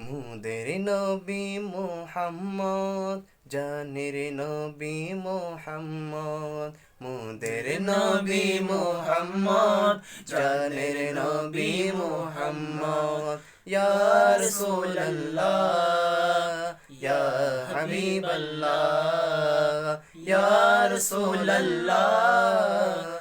মুদের নবী মোহাম্মদ, জানের নবী মোহাম্মদ। মুদের নবী মোহাম্মদ, জানের নবী মোহাম্মদ। ইয়া রাসূলুল্লাহ, ইয়া হাবিবাল্লাহ, ইয়া রাসূলুল্লাহ।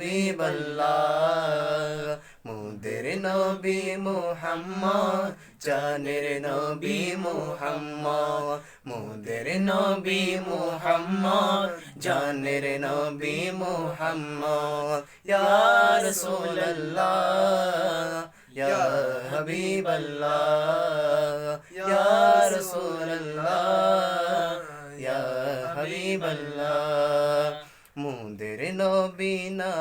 ইয়া হাবিবাল্লাহ। মুদের নবী মুহাম্মদ, জানের নবী মুহাম্মদ। মুদের নবী মুহাম্মদ, জানের নবী মুহাম্মদ। ইয়া রাসূলুল্লাহ, ইয়া হাবিবাল্লাহ, ইয়া রাসূলুল্লাহ, ইয়া হাবিবাল্লাহ। মুদের নবী না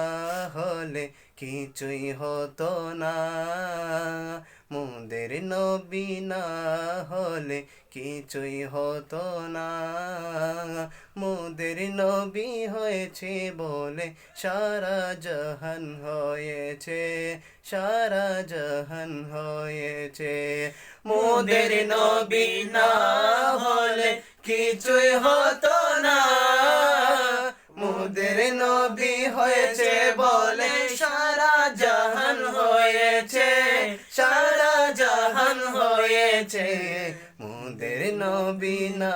হলে কিছুই হতো না। মুদের নবী না হলে কিছুই হতো না। মুদের নবী হয়েছে বলে সারা জাহান হয়েছে, সারা জাহান হয়েছে। মুদের নবী না হলে কিছুই হতো হয়েছে। মুদের নবী না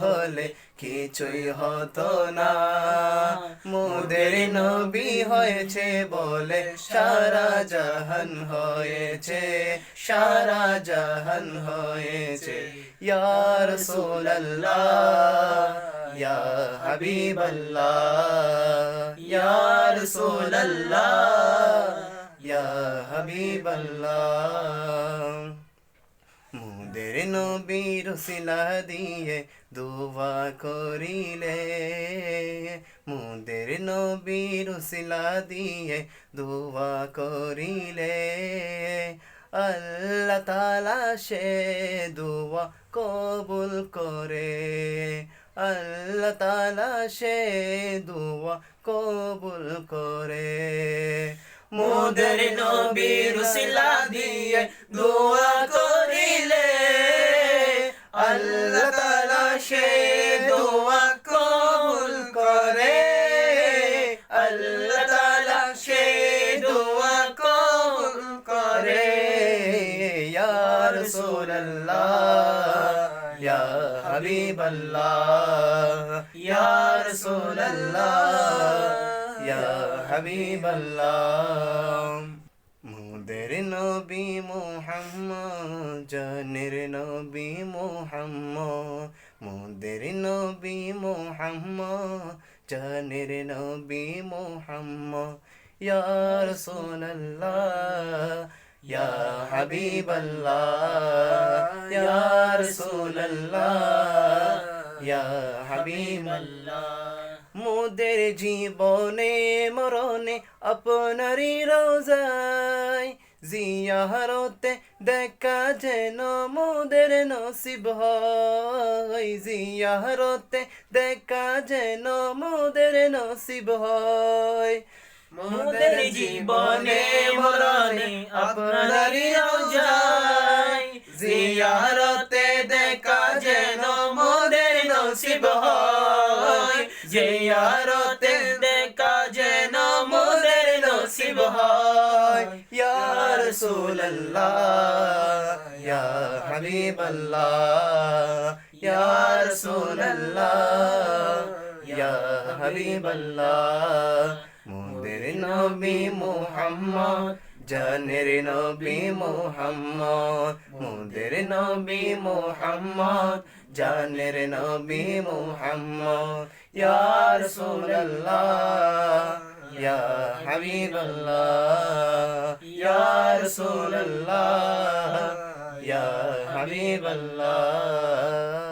হলে কিছুই হতো না। মুদের নবী হয়েছে বলে সারা জাহান হয়েছে। সারা জাহান হয়েছে। ইয়া রাসূলুল্লাহ, ইয়া হাবিবাল্লাহ, ইয়া রাসূলুল্লাহ, ইয়া মুদের নবীর সিলা দিয়ে দোয়া করিলে মুদের নবীর সিলা দিয়ে দোয়া করিলে আল্লাহ তালা সে দোয়া কবুল করে আল্লাহ তালা সে দোয়া কবুল করে মোদের নবীর সিলা দিয়ে দোয়া করিলে রাসূলুল্লাহ ইয়া হাবিবাল্লাহ ইয়া রাসূলুল্লাহ ইয়া হাবিবাল্লাহ মুদের নবী মুহাম্মদ, জানের নবী মুহাম্মদ, মুদের নবী মুহাম্মদ, জানের নবী মুহাম্মদ, ইয়া রাসূলুল্লাহ ইয়া হাবিবাল্লাহ ইয়া রাসূলুল্লাহ ইয়া হাবিবাল্লাহ মোদের জীবনে, মরণে আপনারই রোজায় জিয়ারতে দেখা যেন মোদের নসিব হয়। জিয়ারতে দেখা যেন মোদের নসিব হয়। মোদের জীবনে মরণে আপনারই রোজায়। জিয়ারতে দেখা যেন মোদের নসিব হয়। জিয়ারতে দেখা যেন মোদের নসিব হয়। ইয়া রাসূলুল্লাহ, ইয়া হাবিবাল্লাহ, ইয়া রাসূলুল্লাহ, ইয়া হাবিবাল্লাহ। নবী মুহাম্মদ, জানের নবী মুহাম্মদ, মুদের নবী মুহাম্মদ, জানের নবী মুহাম্মদ। ইয়া রাসূলুল্লাহ, ইয়া হাবিবাল্লাহ, ইয়া রাসূলুল্লাহ, ইয়া হাবিবাল্লাহ।